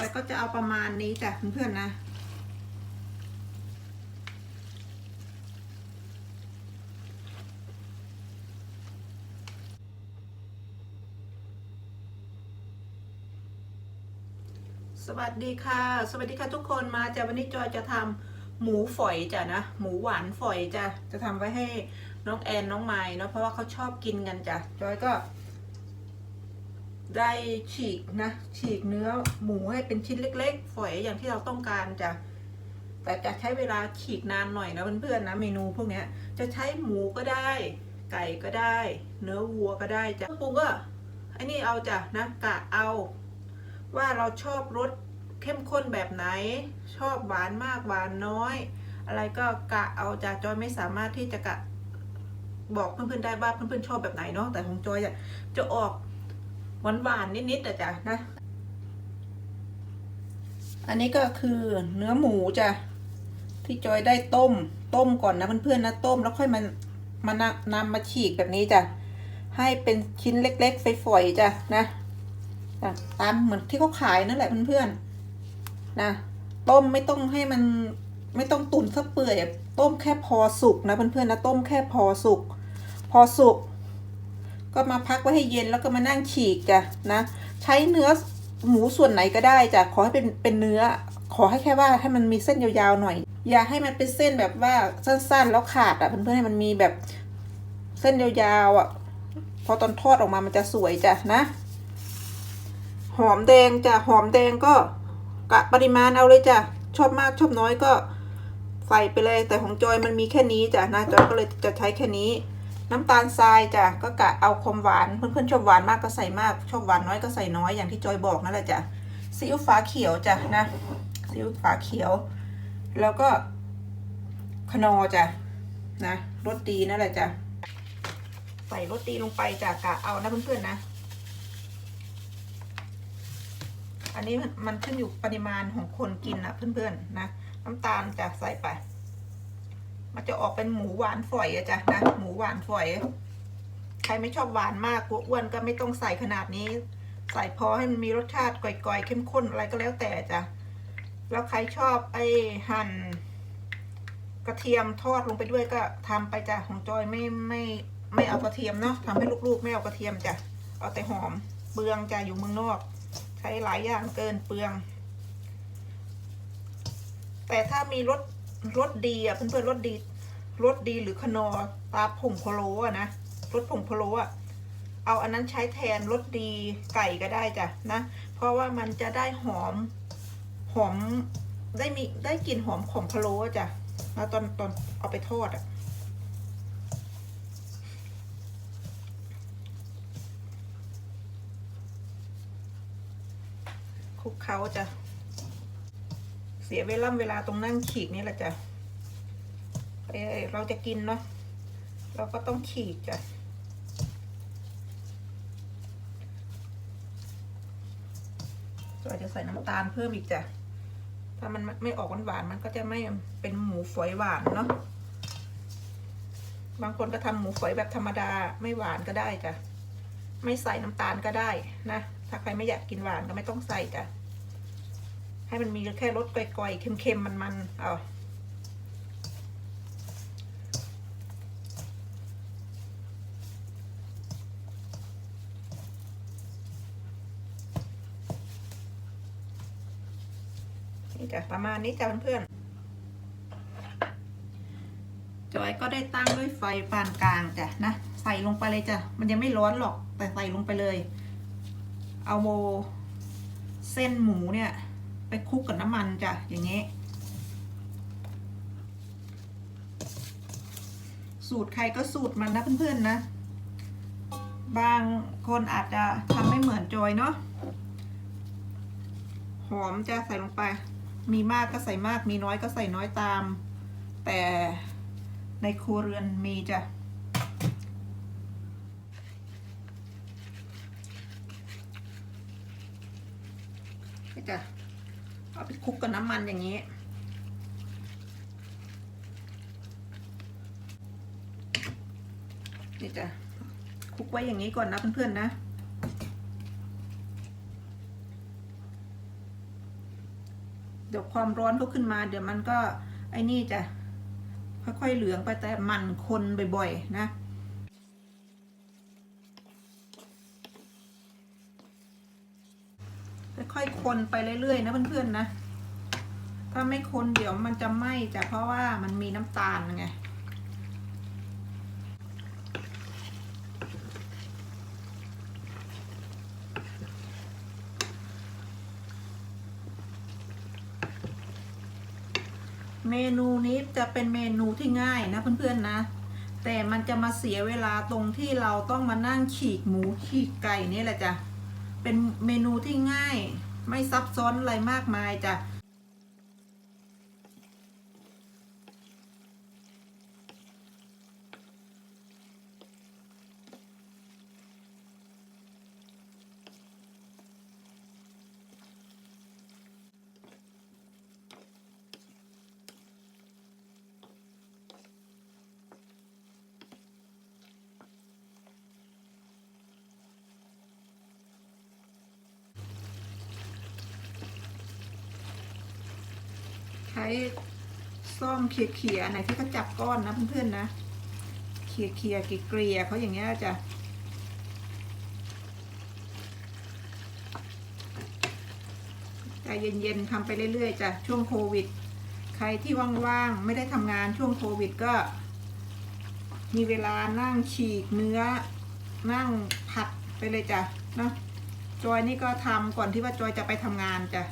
อยก็จะเอาประมาณนี้จ้ะเพื่อนๆนะ สวัสดีค่ะ สวัสดีค่ะทุกคนมาจ้ะวันนี้จอยจะทำหมูฝอยจ้ะนะ หมูหวานฝอยจ้ะจะทำไว้ให้น้องแอนน้องไม้เนาะเพราะว่าเขาชอบกินกันจ้ะจอยก็ ได้ฉีกนะฉีกเนื้อหมูให้เป็นชิ้นเล็ก ๆ ฝอยอย่างที่เราต้องการจ้ะแต่จะใช้เวลาฉีกนานหน่อยนะเพื่อนๆนะเมนูพวกนี้จะใช้หมูก็ได้ ไก่ก็ได้ เนื้อวัวก็ได้จ้ะปรุงก็ไอ้นี่เอาจ้ะนะกะเอา ว่าเราชอบรสเข้มข้นแบบไหน ชอบหวานมากหวานน้อย อะไรก็กะเอาจ้ะจอยไม่สามารถที่จะกะบอกเพื่อนๆได้ว่าเพื่อนๆชอบแบบไหนเนาะแต่ของจอยอะจะออก หวานหวานๆนิดๆแต่จ้ะนะ อันนี้ก็คือเนื้อหมูจ้ะที่จอยได้ต้ม ต้มก่อนนะเพื่อนๆนะต้มแล้วค่อยมามานำนำมาฉีกแบบนี้จ้ะให้เป็นชิ้นเล็กๆฝอยๆจ้ะนะจ้ะตามเหมือนที่เขาขายนั่นแหละเพื่อนๆนะต้มไม่ต้องให้มันไม่ต้องตุ๋นซะเปื่อยต้มแค่พอสุกนะเพื่อนๆนะต้มแค่พอสุก พอสุก ก็มาพักไว้ให้เย็นแล้วก็มานั่งฉีกจ้ะนะ ใช้เนื้อหมูส่วนไหนก็ได้จ้ะขอให้เป็นเป็นเนื้อ ขอให้แค่ว่าให้มันมีเส้นยาวๆหน่อย อย่าให้มันเป็นเส้นแบบว่าสั้นๆ แล้วขาดอะเพื่อนๆให้มันมีแบบเส้นยาวๆอะพอตอนทอดออกมามันจะสวยจ้ะนะ หอมแดงจ้ะหอมแดงก็กะปริมาณเอาเลยจ้ะชอบมากชอบน้อยก็ใส่ไปเลยแต่ของจอยมันมีแค่นี้จ้ะนะจอยก็เลยจะใช้แค่นี้ น้ำตาลทรายจ้ะก็กะเอาความหวานเพื่อนๆชอบหวานมากก็ใส่มาก ชอบหวานน้อยก็ใส่น้อยอย่างที่จอยบอกนั่นแหละจ้ะซีอิ๊วฟ้าเขียวจ้ะนะซีอิ๊วฟ้าเขียว แล้วก็ขนอจ้ะนะรสดีนั่นแหละจ้ะใส่รสดีลงไปจ้ะกะเอานะเพื่อนๆนะ อันนี้มันมันขึ้นอยู่ปริมาณของคนกินนะเพื่อนๆนะน้ำตาลจะใส่ไป มันจะออกเป็นหมูหวานฝอยอะจ้ะนะหมูหวานฝอย ใครไม่ชอบหวานมากกลัวอ้วนก็ไม่ต้องใส่ขนาดนี้ ใส่พอให้มันมีรสชาติก่อยๆเข้มข้นอะไรก็แล้วแต่จ้ะแล้วใครชอบไอ้หั่นกระเทียมทอดลงไปด้วยก็ทำไปจ้ะของจอยไม่ไม่ไม่เอากระเทียมเนาะทำให้ลูกๆไม่เอากระเทียมจ้ะเอาแต่หอมเปลืองจ้ะอยู่เมืองนอก ใช้หลายอย่างเกินเปลือง แต่ถ้ามีรส รสดีอะเพื่อนๆรสดีรสดีหรือขนอตาผงพะโล้อะนะรสผงพะโล้อะเอาอันนั้นใช้แทนรสดีไก่ก็ได้จ้ะนะ เพราะว่ามันจะได้หอมหอมได้มีได้กลิ่นหอมของพะโล้จ้ะแล้วตอนตอนเอาไปทอดอะคลุกเขาจ้ะ สียเวลาเวลาตรงนั่งขีกนี่แหละจ้ะเอ้ยเราจะกินเนาะเราก็ต้องขีกจ้ะเราจะใส่น้ำตาลเพิ่มอีกจ้ะถ้ามันไม่ออกหวานๆมันก็จะไม่เป็นหมูฝอยหวานเนาะบางคนก็ทำหมูฝอยแบบธรรมดาไม่หวานก็ได้จ้ะ ไม่ใส่น้ำตาลก็ได้นะ ถ้าใครไม่อยากกินหวานก็ไม่ต้องใส่จ้ะ ให้มันมีแค่รสก่อยๆ เค็มๆ มันๆ เอานี่จ้ะประมาณนี้จ้ะเพื่อนๆ จอยก็ได้ตั้งด้วยไฟปานกลางจ้ะนะ ใส่ลงไปเลยจ้ะ มันยังไม่ร้อนหรอก แต่ใส่ลงไปเลย เอาโมเส้นหมูเนี่ย ไปคลุกกับน้ำมันจ้ะอย่างเงี้ยสูตรใครก็สูตรมันนะเพื่อนๆนะ บางคนอาจจะทำไม่เหมือนจอยเนาะหอมจะใส่ลงไป มีมากก็ใส่มาก มีน้อยก็ใส่น้อยตาม แต่ในครัวเรือนมีจ้ะจ้ะ เอาไปคลุกกับน้ำมันอย่างนี้ นี่จ้ะคลุกไว้อย่างนี้ก่อนนะเพื่อนๆนะ เดี๋ยวความร้อนเขาขึ้นมา เดี๋ยวมันก็ไอ้นี่จะค่อยๆเหลืองไปแต่มันคนบ่อยๆนะ ค่อยๆคนไปเรื่อยๆนะเพื่อนๆนะ ถ้าไม่คนเดี๋ยวมันจะไหม้จ้ะเพราะว่ามันมีน้ำตาลไงเมนูนี้จะเป็นเมนูที่ง่ายนะเพื่อนๆนะ แต่มันจะมาเสียเวลาตรงที่เราต้องมานั่งฉีกหมูฉีกไก่นี่แหละจ้ะ เป็นเมนูที่ง่าย ไม่ซับซ้อนอะไรมากมายจ้ะ ซ่อมเขี่ยๆอันไหนที่เขาจับก้อนนะเพื่อนๆนะเขี่ยเขี่ยๆเกลี่ยๆเขาอย่างเงี้ยจะใจเย็นๆทำไปเรื่อยๆจ้ะช่วงโควิด ใครที่ว่างๆไม่ได้ทำงานช่วงโควิดก็ มีเวลานั่งฉีกเนื้อ นั่งผัดไปเลยจ้ะเนาะจอยนี่ก็ทำก่อนที่ว่าจอยจะไปทำงานจ้ะ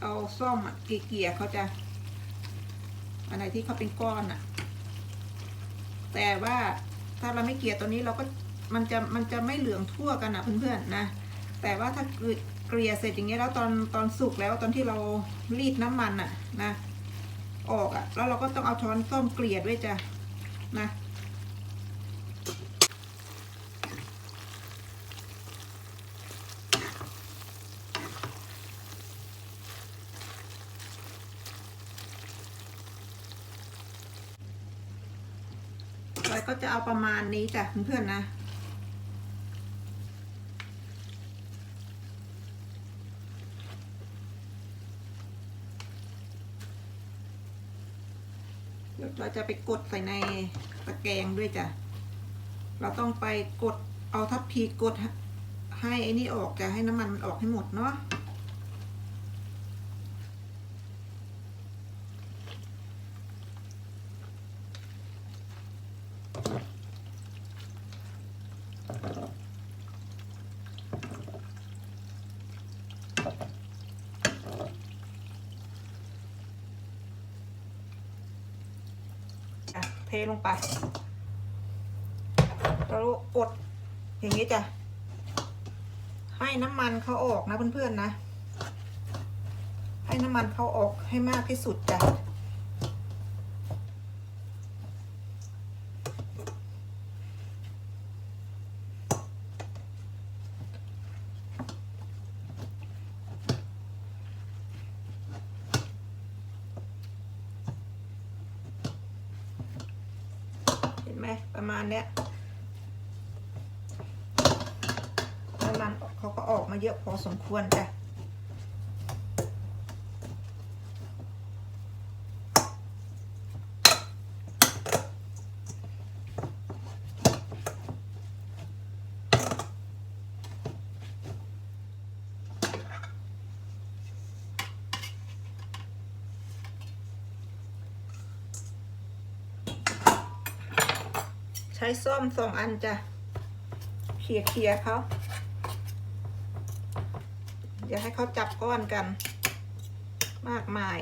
เอาส้มอะเกลี่ยเขาจะอันไหนที่เขาเป็นก้อนอะแต่ว่าถ้าเราไม่เกลี่ยตัวนี้เราก็มันจะมันจะไม่เหลืองทั่วกันอะเพื่อนๆนะ แต่ว่าถ้าเกลี่ยเสร็จอย่างเงี้ยแล้วตอนตอนสุกแล้วตอนที่เรารีดน้ำมันอะนะ ออกอะแล้วเราก็ต้องเอาช้อนส้อมเกลี่ยด้วยจ้ะนะ แล้วก็จะเอา ประมาณนี้จ้ะเพื่อนๆนะเราจะไปกดใส่ในตะแกรงด้วยจ้ะ เราต้องไปกดเอาทัพพีกดให้ไอ้นี่ออกจะให้น้ำมันมันออกให้หมดเนาะ อะเท ลงไปแล้วกดอย่างนี้จ้ะ ให้น้ำมันเขาออกนะเพื่อนๆนะ ให้น้ำมันเขาออกให้มากที่สุดจ้ะ เห็นไหมประมาณ เนี้ยน้ำมันเขาก็ออกมาเยอะพอสมควรจ้ะ ช้ส้อมสองอันจ้ะเขี่ยเขี่ยเขาอย่าให้เขาจับก้อนกัน มากมาย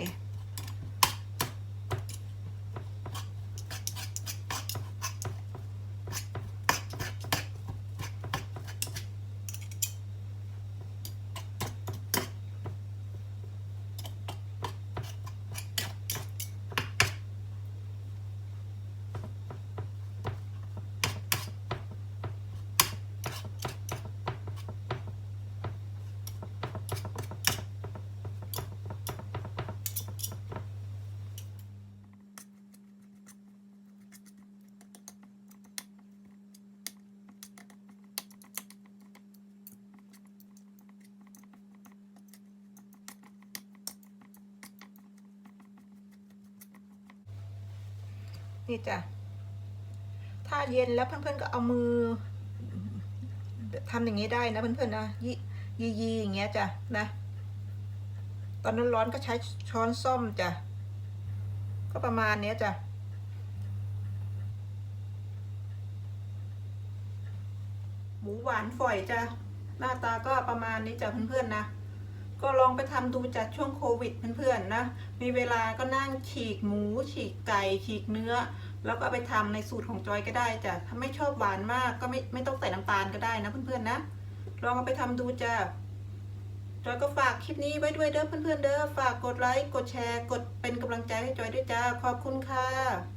นี่จ้ะ ถ้าเย็นแล้วเพื่อนๆก็เอามือทำอย่างนี้ได้นะเพื่อนๆนะยียีอย่างเงี้ยจ้ะนะ ตอนนั้นร้อนก็ใช้ช้อนส้อมจ้ะ ก็ประมาณเนี้ยจ้ะหมูหวานฝอยจ้ะหน้าตาก็ประมาณนี้จ้ะเพื่อนๆนะ ก็ลองไปทำดูจากช่วงโควิดเพื่อนๆนะ มีเวลาก็นั่งฉีกหมู ฉีกไก่ฉีกเนื้อ แล้วก็ไปทำในสูตรของจอยก็ได้จ้ะถ้าไม่ชอบหวานมากก็ไม่ไม่ต้องใส่น้ำตาลก็ได้นะเพื่อนๆนะ ลองเอาไปทำดูจ้ะจอยก็ฝากคลิปนี้ไว้ด้วยเด้อเพื่อนๆเด้อฝากกดไลค์กดแชร์ กดเป็นกำลังใจให้จอยด้วยจ้าขอบคุณค่ะ